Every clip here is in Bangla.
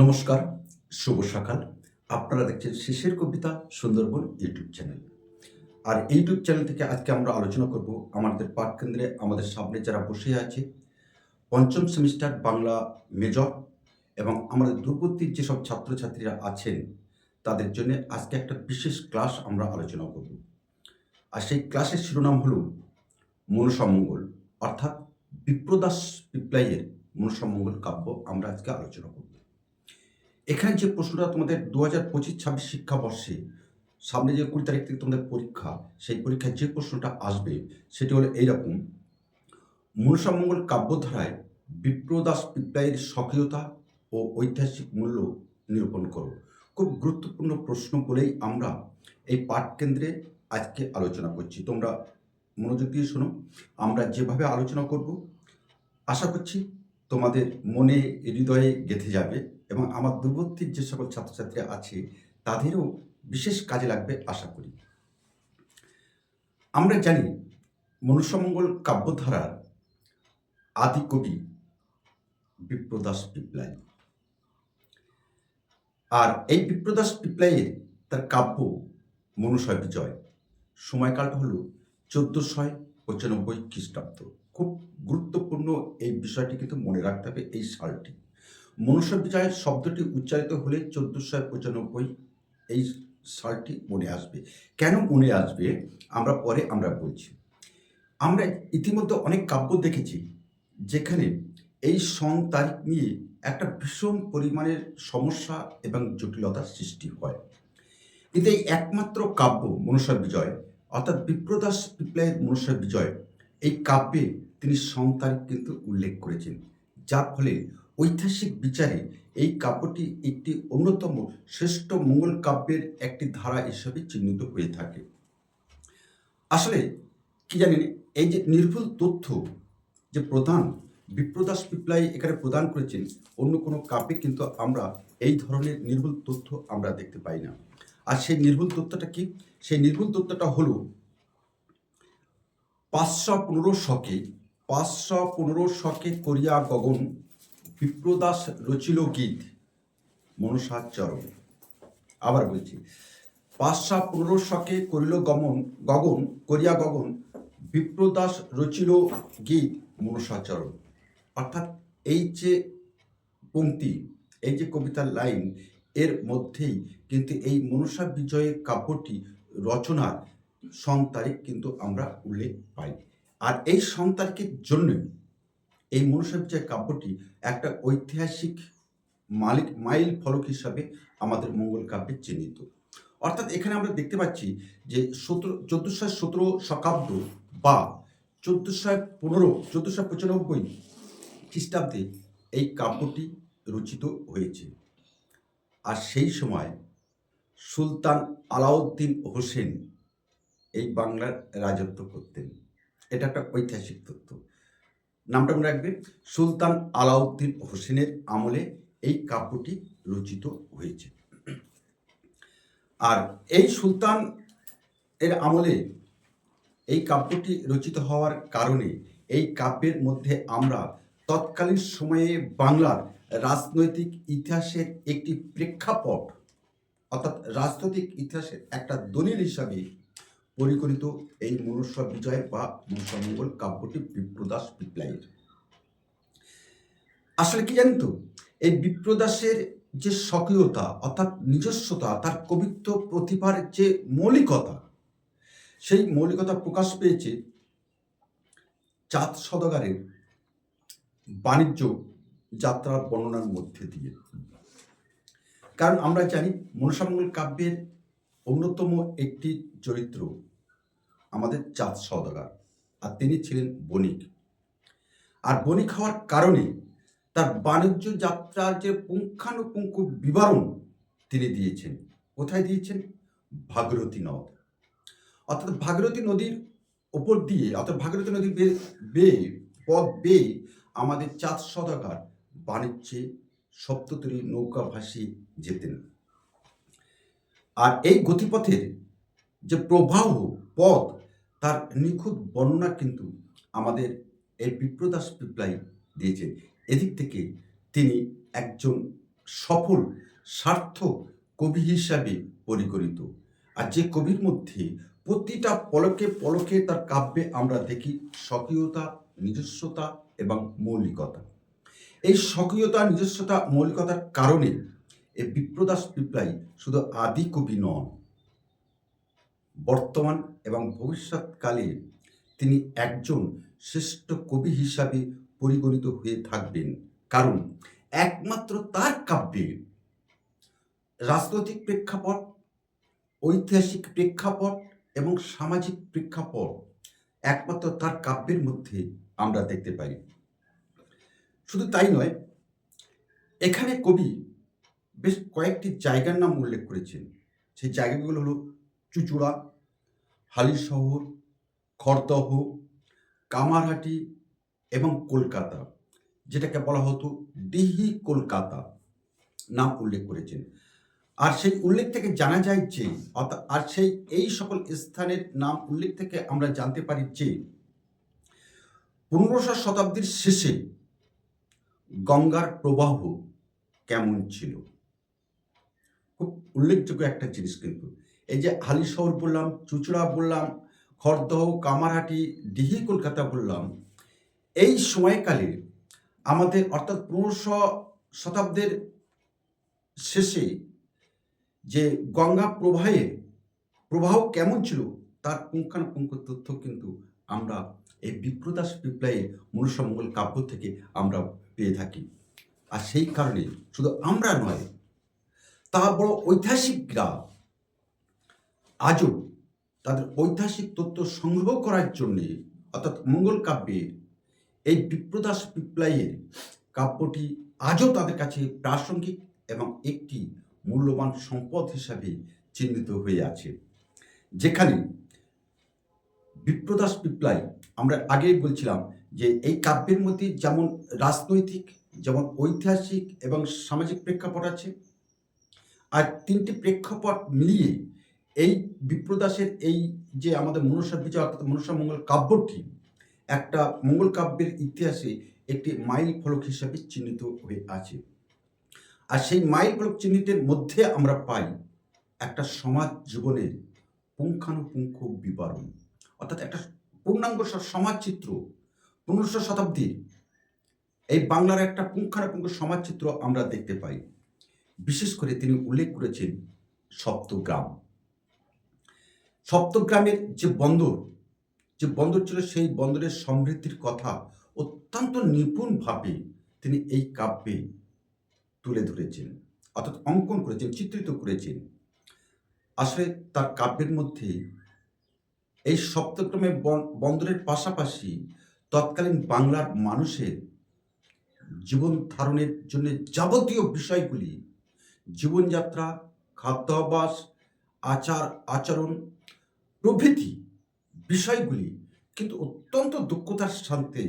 নমস্কার, শুভ সকাল। আপনারা দেখছেন শেষের কবিতা সুন্দরবন ইউটিউব চ্যানেল। আর ইউটিউব চ্যানেল থেকে আজকে আমরা আলোচনা করব আমাদের পাঠ কেন্দ্রে আমাদের সামনে যারা বসে আছে, পঞ্চম সেমিস্টার বাংলা মেজর এবং আমাদের দূরবর্তী যেসব ছাত্রছাত্রীরা আছেন, তাদের জন্য আজকে একটা বিশেষ ক্লাস আমরা আলোচনা করব। আর সেই ক্লাসের শিরোনাম হল মনসামঙ্গল অর্থাৎ বিপ্রদাস পিপ্লাইয়ের মনসামঙ্গল কাব্য আমরা আজকে আলোচনা করব। এখানে যে প্রশ্নটা তোমাদের দু হাজার পঁচিশ ছাব্বিশ শিক্ষাবর্ষে, সামনে যে কুড়ি তারিখ থেকে তোমাদের পরীক্ষা, সেই পরীক্ষায় যে প্রশ্নটা আসবে, সেটি হলো এইরকম। মনসামঙ্গল কাব্যধারায় বিপ্রদাস পিপ্লাইয়ের সক্রিয়তা ও ঐতিহাসিক মূল্য নিরূপণ করো। খুব গুরুত্বপূর্ণ প্রশ্ন বলেই আমরা এই পাঠ কেন্দ্রে আজকে আলোচনা করছি। তোমরা মনোযোগ দিয়ে শোনো। আমরা যেভাবে আলোচনা করব, আশা করছি তোমাদের মনে, হৃদয়ে গেঁথে যাবে। এবং আমার দূরবর্তীর যে সকল ছাত্রছাত্রীরা আছে, তাদেরও বিশেষ কাজে লাগবে আশা করি। আমরা জানি, মনুষ্যমঙ্গল কাব্যধারার আদি কবি বিপ্রদাস পিপ্লাই। আর এই বিপ্রদাস পিপ্লাইয়ের তার কাব্য মনুষয় বিজয় সময়কালটা হলো চোদ্দোশয় পঁচানব্বই খ্রিস্টাব্দ। খুব গুরুত্বপূর্ণ এই বিষয়টি কিন্তু মনে রাখতে হবে এই সালটি। মনুষ্য বিজয় শব্দটি উচ্চারিত হলে চোদ্দোশো পঁচানব্বই এই সালটি মনে আসবে। কেন মনে আসবে? আমরা পরে আমরা বলছি। আমরা ইতিমধ্যে অনেক কাব্য দেখেছি যেখানে এই সং তারিখ নিয়ে একটা ভীষণ পরিমাণের সমস্যা এবং জটিলতার সৃষ্টি হয়। কিন্তু এই একমাত্র কাব্য মনুষ্য বিজয় অর্থাৎ বিপ্রদাস পিপ্লায়ের মনুষ্য বিজয় এই কাব্যে তিনি সং তারিখ কিন্তু উল্লেখ করেছেন। যার ফলে ঐতিহাসিক বিচারে এই কাব্যটি একটি অন্যতম শ্রেষ্ঠ মঙ্গল কাব্যের একটি ধারা হিসেবে চিহ্নিত হয়ে থাকে। আসলে, কি জানেন, এই যে নির্ভুল তথ্য যে প্রধান বিপ্রদাস পিপ্লাই এখানে প্রদান করেছেন, অন্য কোনো কাব্যে কিন্তু আমরা এই ধরনের নির্ভুল তথ্য আমরা দেখতে পাই না। আর সেই নির্ভুল তথ্যটা কি? সেই নির্ভুল তথ্যটা হলো পাঁচশো পনেরো শকে, পাঁচশো পনেরো শকে করিয়া গগন বিপ্রদাস রচিল গীত মনসাচরণ আবার বলছি পাঁচশো পনেরো শকে করিল গমন, গগন, করিয়া গগন, বিপ্রদাস রচিল গীত মনসাচরণ অর্থাৎ এই যে পঙ্ক্তি, এই যে কবিতার লাইন, এর মধ্যেই কিন্তু এই মনসা বিজয়ের কাব্যটি, রচনার সং তারিখ কিন্তু আমরা উল্লেখ পাই। আর এই সং তারিখের জন্য এই বিজয় কাব্যটি একটা ঐতিহাসিক মালিক, মাইল ফলক হিসাবে আমাদের মঙ্গল কাব্যে চিহ্নিত। অর্থাৎ এখানে আমরা দেখতে পাচ্ছি যে সতেরো, চোদ্দোশো সতেরো শতাব্দ বা চোদ্দোশো পনেরো, চোদ্দোশো পঁচানব্বই খ্রিস্টাব্দে এই কাব্যটি রচিত হয়েছে। আর সেই সময় সুলতান আলাউদ্দিন হোসেন এই বাংলার রাজত্ব করতেন। এটা একটা ঐতিহাসিক তথ্য নামটা মনে রাখবে। সুলতান আলাউদ্দিন হোসেনের আমলে এই কাব্যটি রচিত হয়েছে। আর এই সুলতান এর আমলে এই কাব্যটি রচিত হওয়ার কারণে এই কাব্যের মধ্যে আমরা তৎকালীন সময়ে বাংলার রাজনৈতিক ইতিহাসের একটি প্রেক্ষাপট, অর্থাৎ রাজনৈতিক ইতিহাসের একটা দলিল হিসাবে পরিগণিত এই মনুষ্য বিজয় বা মনুষ্যমঙ্গল কাব্যটি বিপ্রদাস পিপ্লাইয়ের আসলে কি জানেন তো? এই বিপ্রদাসের যে সক্রিয়তা অর্থাৎ নিজস্বতা, তার কবিত্ব প্রতিভার যে মৌলিকতা, সেই মৌলিকতা প্রকাশ পেয়েছে চাঁদ সদগারের বাণিজ্য যাত্রার বর্ণনার মধ্যে দিয়ে। কারণ আমরা জানি মনসামঙ্গল কাব্যের অন্যতম একটি চরিত্র আমাদের চাঁদ সওদাগার, আর তিনি ছিলেন বণিক। আর বণিক হওয়ার কারণে তার বাণিজ্য যাত্রার যে পুঙ্খানুপুঙ্খ বিবরণ তিনি দিয়েছেন, কোথায় দিয়েছেন? ভাগীরথী নদ। অর্থাৎ ভাগীরথী নদীর ওপর দিয়ে, অর্থাৎ ভাগীরথী নদীর বে- বেয়ে পথ বেয়ে আমাদের চাঁদ সদাগার বাণিজ্যে সপ্ততরী নৌকা ভাসিয়ে যেতেন। আর এই গতিপথের যে প্রবাহ পথ তার নিখুঁত বর্ণনা কিন্তু আমাদের এই বিপ্রদাস পিপ্লাই দিয়েছেন। এদিক থেকে তিনি একজন সফল সার্থক কবি হিসাবে পরিগণিত। আর যে কবির মধ্যে প্রতিটা পলকে পলকে তার কাব্যে আমরা দেখি স্বকীয়তা, নিজস্বতা এবং মৌলিকতা। এই স্বকীয়তা, নিজস্বতা, মৌলিকতার কারণে এই বিপ্রদাস পিপ্লাই শুধু আদি কবি নন বর্তমান এবং ভবিষ্যৎকালে তিনি একজন শ্রেষ্ঠ কবি হিসাবে পরিগণিত হয়ে থাকবেন। কারণ একমাত্র তার কাব্যে রাজনৈতিক প্রেক্ষাপট, ঐতিহাসিক প্রেক্ষাপট এবং সামাজিক প্রেক্ষাপট একমাত্র তার কাব্যের মধ্যে আমরা দেখতে পাই। শুধু তাই নয়, এখানে কবি বেশ কয়েকটি জায়গার নাম উল্লেখ করেছেন। সেই জায়গাগুলো হলো চুচুড়া, হালিশহর, খড়দহ, কামারহাটি এবং কলকাতা, যেটাকে বলা হতো দিহি কলকাতা, নাম উল্লেখ করেছেন। আর সেই উল্লেখ থেকে জানা যায় যে, অর্থাৎ আর সেই এই সকল স্থানের নাম উল্লেখ থেকে আমরা জানতে পারি যে, পনেরোশো শতাব্দীর শেষে গঙ্গার প্রবাহ কেমন ছিল? খুব উল্লেখযোগ্য একটা জিনিস কিন্তু। এই যে হালিশহর বললাম, চুচড়া বললাম, খড়দহ, কামারহাটি ডিহি কলকাতা বললাম, এই সময়কালে আমাদের অর্থাৎ পনেরোশো শতাব্দীর শেষে যে গঙ্গা প্রবাহে প্রবাহ কেমন ছিল, তার পুঙ্খানুপুঙ্খ তথ্য কিন্তু আমরা এই বিপ্রদাস পিপ্লাইয়ের মনুষ্যমঙ্গল কাব্য থেকে আমরা পেয়ে থাকি। আর সেই কারণে শুধু আমরা নয় তা বড় ঐতিহাসিকরা আজও তাদের ঐতিহাসিক তথ্য সংগ্রহ করার জন্যে, অর্থাৎ মঙ্গল কাব্যের এই বিপ্রদাস পিপ্লাইয়ের কাব্যটি আজও তাদের কাছে প্রাসঙ্গিক এবং একটি মূল্যবান সম্পদ হিসাবে চিহ্নিত হয়ে আছে। যেখানে বিপ্রদাস পিপ্লাই আমরা আগেই বলছিলাম যে এই কাব্যের মধ্যে যেমন রাজনৈতিক, যেমন ঐতিহাসিক এবং সামাজিক প্রেক্ষাপট আছে, আর তিনটি প্রেক্ষাপট মিলিয়ে এই বিপ্রদাসের এই যে আমাদের মনুষ্য বিজয় অর্থাৎ মনুষ্য মঙ্গল কাব্যটি, একটা মঙ্গল কাব্যের ইতিহাসে একটি মাইল ফলক হিসাবে চিহ্নিত হয়ে আছে। আর সেই মাইল ফলক চিহ্নিতের মধ্যে আমরা পাই একটা সমাজ জীবনের পুঙ্খানুপুঙ্খ বিবরণ। অর্থাৎ একটা পূর্ণাঙ্গ স- সমাজ চিত্র পনেরোশো শতাব্দীর এই বাংলার একটা পুঙ্খানুপুঙ্খ সমাজ চিত্র আমরা দেখতে পাই। বিশেষ করে তিনি উল্লেখ করেছেন সপ্তগ্রাম। সপ্তগ্রামের যে বন্দর যে বন্দর ছিল সেই বন্দরের সমৃদ্ধির কথা অত্যন্ত নিপুণভাবে তিনি এই কাব্যে তুলে ধরেছেন, অর্থাৎ অঙ্কন করেছেন, চিত্রিত করেছেন। আসলে তার কাব্যের মধ্যে এই সপ্তগ্রামে বন্দরের পাশাপাশি তৎকালীন বাংলার মানুষের জীবন ধারণের জন্য যাবতীয় বিষয়গুলি, জীবনযাত্রা, খাদ্যাভ্যাস, আচার, আচরণ প্রভৃতি বিষয়গুলি কিন্তু অত্যন্ত দক্ষতার সাথে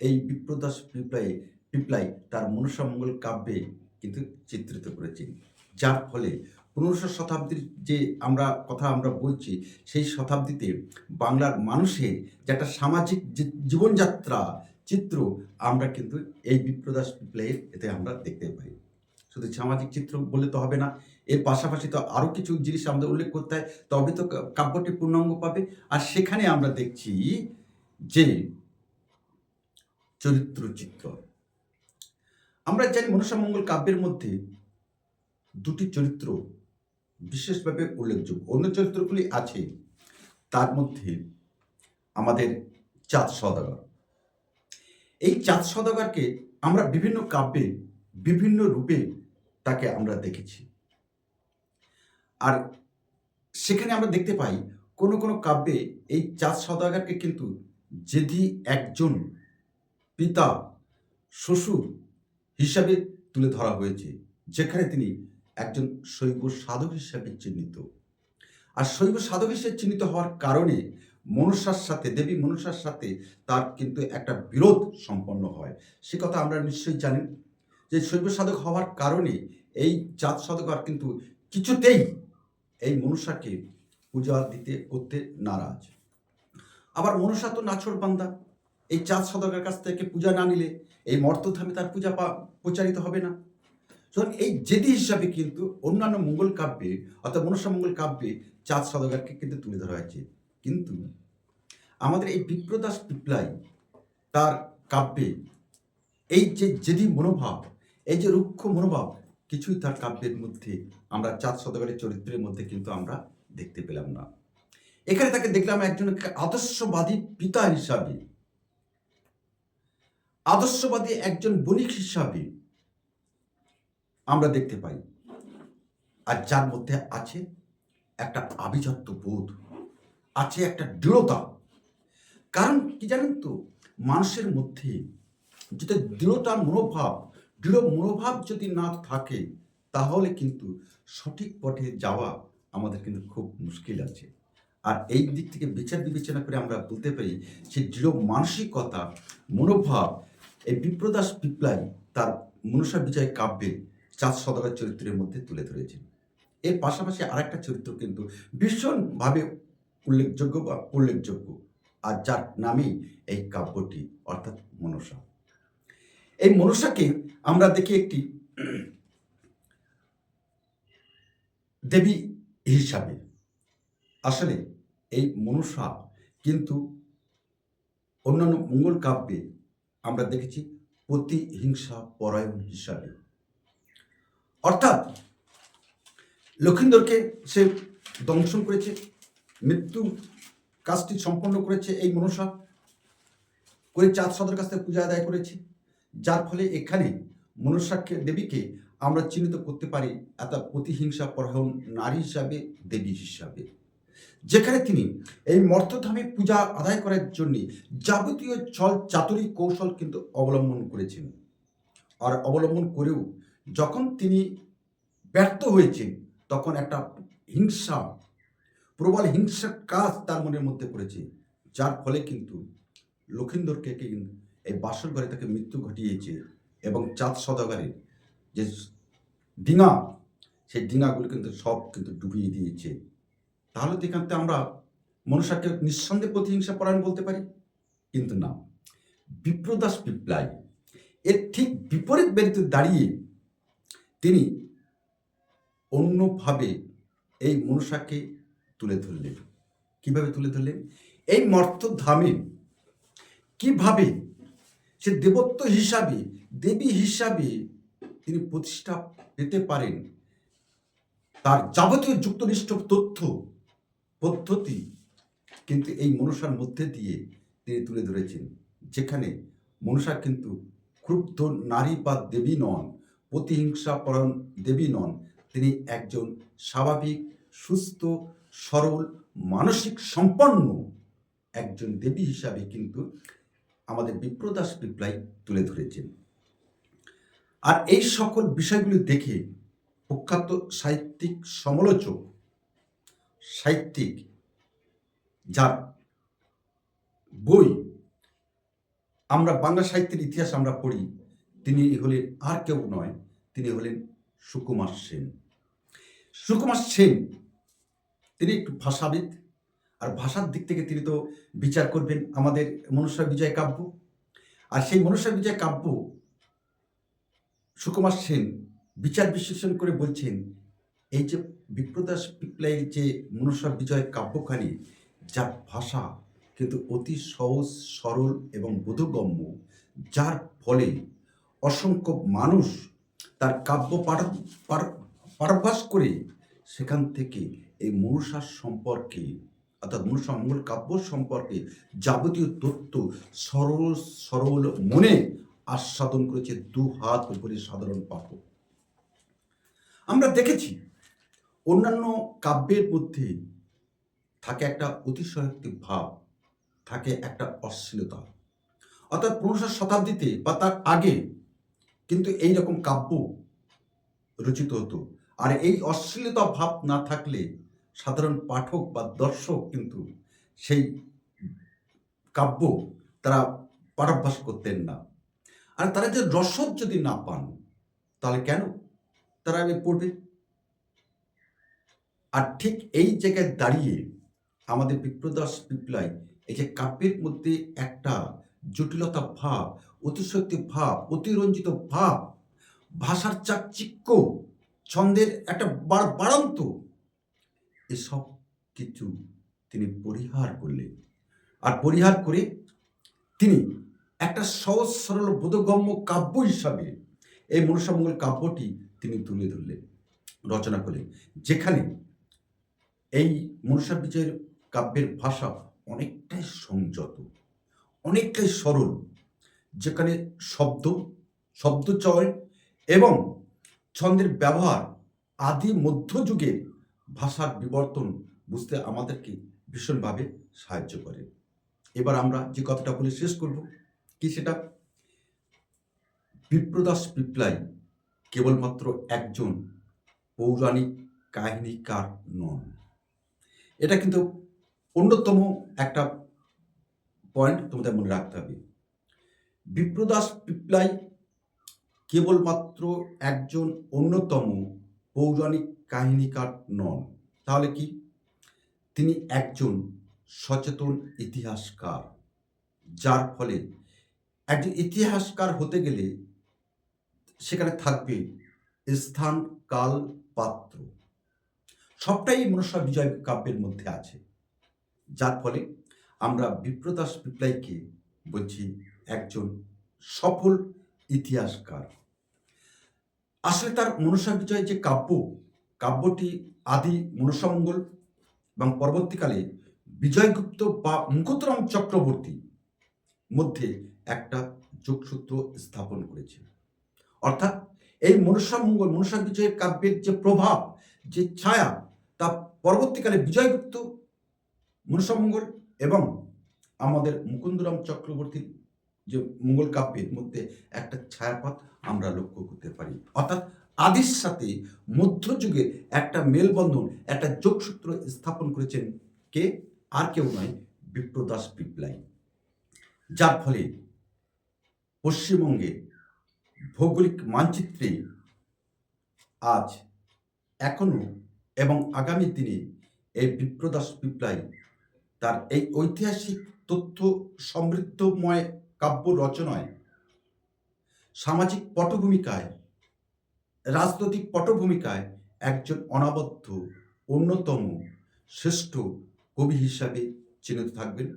এই বিপ্রদাস পিপ্লাই পিপ্লাই তার মনুষ্যমঙ্গল কাব্যে কিন্তু চিত্রিত করেছেন যার ফলে পনেরোশো শতাব্দীর যে আমরা কথা আমরা বলছি, সেই শতাব্দীতে বাংলার মানুষের যে একটা সামাজিক জীবনযাত্রা চিত্র আমরা কিন্তু এই বিপ্রদাস পিপ্লাইয়ের এতে আমরা দেখতে পাই। শুধু সামাজিক চিত্র বলে তো হবে না এর পাশাপাশি তো আরও কিছু জিনিস আমাদের উল্লেখ করতে হয় তবে তো কাব্যটি পূর্ণাঙ্গ পাবে। আর সেখানে আমরা দেখছি যে চরিত্র চিত্র আমরা জানি মনসামঙ্গল কাব্যের মধ্যে দুটি চরিত্র বিশেষভাবে উল্লেখযোগ্য। অন্য চরিত্রগুলি আছে, তার মধ্যে আমাদের চাঁদ সদাগর এই চাঁদ সদাগরকে আমরা বিভিন্ন কাব্যে বিভিন্ন রূপে তাকে আমরা দেখেছি। আর সেখানে আমরা দেখতে পাই কোনো কোনো কাব্যে এই চাঁদ সদাগরকে কিন্তু যেদি একজন পিতা, শ্বশুর হিসাবে তুলে ধরা হয়েছে, যেখানে তিনি একজন শৈব সাধক হিসাবে চিহ্নিত। আর শৈব সাধক হিসেবে চিহ্নিত হওয়ার কারণে মনুষ্যার সাথে, দেবী মনুষ্যার সাথে তার কিন্তু একটা বিরোধ সম্পন্ন হয়। সে কথা আমরা নিশ্চয়ই জানি যে শৈব সাধক হওয়ার কারণে এই জাত সাধক আর কিন্তু কিছুতেই এই মনুষ্যাকে পূজা দিতে করতে নারাজ। আবার মনুষ্যা তো নাছর বান্দা। এই চাঁদ সাধকের কাছ থেকে পূজা না নিলে এই মর্তধামে তার পূজা প্রচারিত হবে না। সুতরাং এই জেদি হিসাবে কিন্তু অন্যান্য মঙ্গল কাব্যে, অর্থাৎ মনসা মঙ্গল কাব্যে চাঁদ সদাগরকে কিন্তু তুলে ধরা হয়েছে। কিন্তু আমাদের এই বিপ্রদাস পিপলাই তার কাব্যে এই যে জেদি মনোভাব, এই যে রুক্ষ মনোভাব কিছুই তার কাব্যের মধ্যে আমরা চাঁদ সদাগরের চরিত্রের মধ্যে কিন্তু আমরা দেখতে পেলাম না। এখানে তাকে দেখলাম একজন আদর্শবাদী পিতা হিসাবে। আদর্শবাদী একজন বণিক হিসাবে আমরা দেখতে পাই। আর যার মধ্যে আছে একটা আভিজাত্য বোধ, আছে একটা দৃঢ়তা। কারণ কি জানেন তো, মানুষের মধ্যে যদি দৃঢ়তার মনোভাব, দৃঢ় মনোভাব যদি না থাকে তাহলে কিন্তু সঠিক পথে যাওয়া আমাদের কিন্তু খুব মুশকিল আছে। আর এই দিক থেকে বিচার বিবেচনা করে আমরা বলতে পারি সেই দৃঢ় মানসিকতা, মনোভাব, এই বিপ্রদাস পিপলাই তার মনুষা বিজয় কাব্যে চাঁদ সদরের চরিত্রের মধ্যে তুলে ধরেছেন এর পাশাপাশি আরেকটা চরিত্র কিন্তু ভীষণভাবে উল্লেখযোগ্য বা উল্লেখযোগ্য, আর যার নামেই এই কাব্যটি, অর্থাৎ মনসা এই মনসাকে আমরা দেখি একটি দেবী হিসাবে। আসলে এই মনসা কিন্তু অন্যান্য মঙ্গল কাব্যে আমরা দেখেছি প্রতিহিংসা পরায়ণ হিসাবে। অর্থাৎ লক্ষিন্দরকে সে দংশন করেছে, মৃত্যু কাজটি সম্পন্ন করেছে এই মনসা করে চাঁদ সদর কাছ থেকে পূজা আদায় করেছে। যার ফলে এখানে মনসাকে দেবীকে আমরা চিহ্নিত করতে পারি এত প্রতিহিংসা পরায়ণ নারী হিসাবে, দেবী হিসাবে। যেখানে তিনি এই মর্তধামে পূজা আদায় করার জন্য যাবতীয় ছল চাতুরি কৌশল কিন্তু অবলম্বন করেছেন। আর অবলম্বন করেও যখন তিনি ব্যর্থ হয়েছেন, তখন একটা হিংসা, প্রবল হিংসার কাজ তার মনের মধ্যে করেছে যার ফলে কিন্তু লক্ষিন্দরকে কিন্তু এই বাসর ঘরে তাকে মৃত্যু ঘটিয়েছে এবং চাঁদ সদাগারের যে ডিঙা, সেই ডিঙাগুলো কিন্তু সব কিন্তু ডুবিয়ে দিয়েছে। তাহলে তো এখান থেকে আমরা মনুষ্যকে নিঃসন্দেহে প্রতিহিংসা পরায়ণ বলতে পারি? কিন্তু না। বিপ্রদাস পিপলাই, এর ঠিক বিপরীত বেরিতে দাঁড়িয়ে তিনি অন্যভাবে এই মনুষ্যকে তুলে ধরলেন। কীভাবে তুলে ধরলেন? এই মর্তধামে কীভাবে সে দেবত্ব হিসাবে, দেবী হিসাবে তিনি প্রতিষ্ঠা পেতে পারেন। তার যাবতীয় যুক্তনিষ্ঠ তথ্য, পদ্ধতি কিন্তু এই মনসার মধ্যে দিয়ে তিনি তুলে ধরেছেন, যেখানে মনসা কিন্তু ক্রুব্ধ নারী বা দেবী নন, প্রতিহিংসা পরায়ণ দেবী নন। তিনি একজন স্বাভাবিক, সুস্থ, সরল, মানসিক সম্পন্ন একজন দেবী হিসাবে কিন্তু আমাদের বিপ্রদাস পিপলাই তুলে ধরেছেন। আর এই সকল বিষয়গুলি দেখে প্রখ্যাত সাহিত্যিক সমালোচক, সাহিত্যিক যার বই আমরা বাংলা সাহিত্যের ইতিহাস আমরা পড়ি, তিনি হলেন আর কেউ নয়, তিনি হলেন সুকুমার সেন। সুকুমার সেন, তিনি একটু ভাষাবিদ, আর ভাষার দিক থেকে তিনি তো বিচার করবেন আমাদের মনুষ্য বিজয় কাব্য। আর সেই মনুষ্য বিজয় কাব্য সুকুমার সেন বিচার বিশ্লেষণ করে বলছেন, এই যে বিপ্রদাস পিপলাইয়ের যে মনুষ্য বিজয় কাব্যখানি, যার ভাষা কিন্তু অতি সহজ, সরল এবং বোধগম্য, যার ফলে অসংখ্য মানুষ তার কাব্য পাঠ- করে সেখান থেকে এই মনুষার সম্পর্কে, অর্থাৎ মনুষ্য মঙ্গল কাব্য সম্পর্কে যাবতীয় তথ্য সরল সরল মনে আস্বাদন করেছে, দু হাত উপরে সাধারণ পাঠক। আমরা দেখেছি, অন্যান্য কাব্যের মধ্যে থাকে একটা অতিশয়োক্তি ভাব, থাকে একটা অশ্লীলতা। অর্থাৎ পনেরোশো শতাব্দীতে বা তার আগে কিন্তু এই রকম কাব্য রচিত হতো। আর এই অশ্লীলতা ভাব না থাকলে সাধারণ পাঠক বা দর্শক কিন্তু সেই কাব্য তারা পাঠাভ্যাস করতেন না। আর তারা যে রসদ যদি না পান, তাহলে কেন তারা আমি পড়বে? আর ঠিক এই জায়গায় দাঁড়িয়ে আমাদের বিপ্রদাস পিপলাই এই যে কাব্যের মধ্যে একটা জটিলতা ভাব অতিশক্তি ভাব, অতিরঞ্জিত ভাব, ভাষার চাকচিক্য, ছন্দের একটা বাড়- বাড়ন্ত এসব কিছু তিনি পরিহার করলেন। আর পরিহার করে তিনি একটা সহজ, সরল, বোধগম্য কাব্য হিসাবে এই মনসামঙ্গল কাব্যটি তিনি তুলে ধরলেন, রচনা করলেন। যেখানে এই মনসা বিজয়ের কাব্যের ভাষা অনেকটাই সংযত, অনেকটাই সরল, যেখানে শব্দ শব্দচয় এবং ছন্দের ব্যবহার আদি মধ্যযুগের ভাষার বিবর্তন বুঝতে আমাদেরকে ভীষণভাবে সাহায্য করে। এবার আমরা যে কথাটা বলে শেষ করব কি সেটা? বিপ্রদাস পিপলাই কেবলমাত্র একজন পৌরাণিক কাহিনীকার নন। এটা কিন্তু অন্যতম একটা পয়েন্ট তোমাদের মনে রাখতে হবে। বিপ্রদাস পিপলাই কেবলমাত্র একজন অন্যতম পৌরাণিক কাহিনীকার নন। তাহলে কি? তিনি একজন সচেতন ইতিহাসকার, যার ফলে একজন ইতিহাসকার হতে গেলে সেখানে থাকবে স্থান, কাল, পাত্র। সবটাই মনসা বিজয় কাব্যের মধ্যে আছে। যার ফলে আমরা বিপ্রদাস পিপলাইকে বলছি একজন সফল ইতিহাসকার। আসলে তার মনসা বিজয় যে কাব্য, কাব্যটি আদি মনসামঙ্গল এবং পরবর্তীকালে বিজয়গুপ্ত বা মুকুতরাম চক্রবর্তী মধ্যে যোগসূত্র স্থাপন করেছে। অর্থাৎ এই মনসামঙ্গল মনসা বিজয়ের কাব্যের যে প্রভাব, যে ছায়া, তা পরবর্তীকালে বিজয়গুপ্ত মনসামঙ্গল এবং আমাদের মুকুন্দরাম চক্রবর্তীর যে মঙ্গল কাব্যের মধ্যে একটা ছায়াপথ আমরা লক্ষ্য করতে পারি। অর্থাৎ আদির সাথে মধ্যযুগের একটা মেলবন্ধন, একটা যোগসূত্র স্থাপন করেছেন কে? আর কেউ নয়, বিপ্রদাস পিপলাই যার ফলে পশ্চিমবঙ্গে ভৌগোলিক মানচিত্রে আজ এখনও এবং আগামী দিনে এই বিপ্রদাস পিপলাই তার এই ঐতিহাসিক তথ্য সমৃদ্ধময় কাব্য রচনায় সামাজিক পটভূমিকায়, রাজনৈতিক পটভূমিকায় একজন অনাবদ্ধ, অন্যতম শ্রেষ্ঠ কবি হিসাবে চিহ্নিত থাকবেন।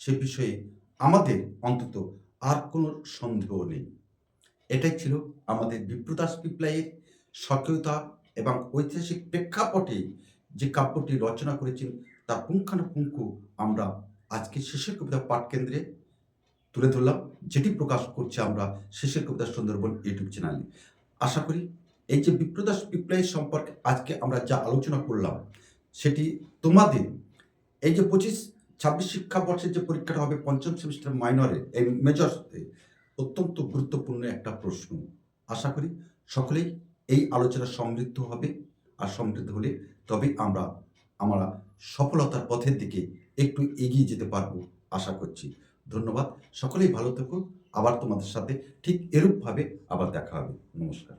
সে বিষয়ে আমাদের অন্তত আর কোনো সন্দেহ নেই। এটাই ছিল আমাদের বিপ্রদাস পিপলাইয়ের সক্রিয়তা এবং ঐতিহাসিক প্রেক্ষাপটে যে কাব্যটি রচনা করেছেন, তার পুঙ্খানুপুঙ্খ আমরা আজকে শেষের কবিতা পাঠ কেন্দ্রে তুলে ধরলাম, যেটি প্রকাশ করছে আমরা শেষের কবিতা সুন্দরবন ইউটিউব চ্যানেলে। আশা করি এই যে বিপ্রদাস পিপলাই সম্পর্কে আজকে আমরা যা আলোচনা করলাম, সেটি তোমাদের এই যে পঁচিশ ছাব্বিশ শিক্ষাবর্ষের যে পরীক্ষাটা হবে পঞ্চম সেমিস্টার মাইনরে, এই মেজর্সে অত্যন্ত গুরুত্বপূর্ণ একটা প্রশ্ন। আশা করি সকলেই এই আলোচনা সমৃদ্ধ হবে। আর সমৃদ্ধ হলে তবে আমরা আমরা সফলতার পথের দিকে একটু এগিয়ে যেতে পারব, আশা করছি। ধন্যবাদ। সকলেই ভালো থেকো। আবার তোমাদের সাথে ঠিক এরূপভাবে আবার দেখা হবে। নমস্কার।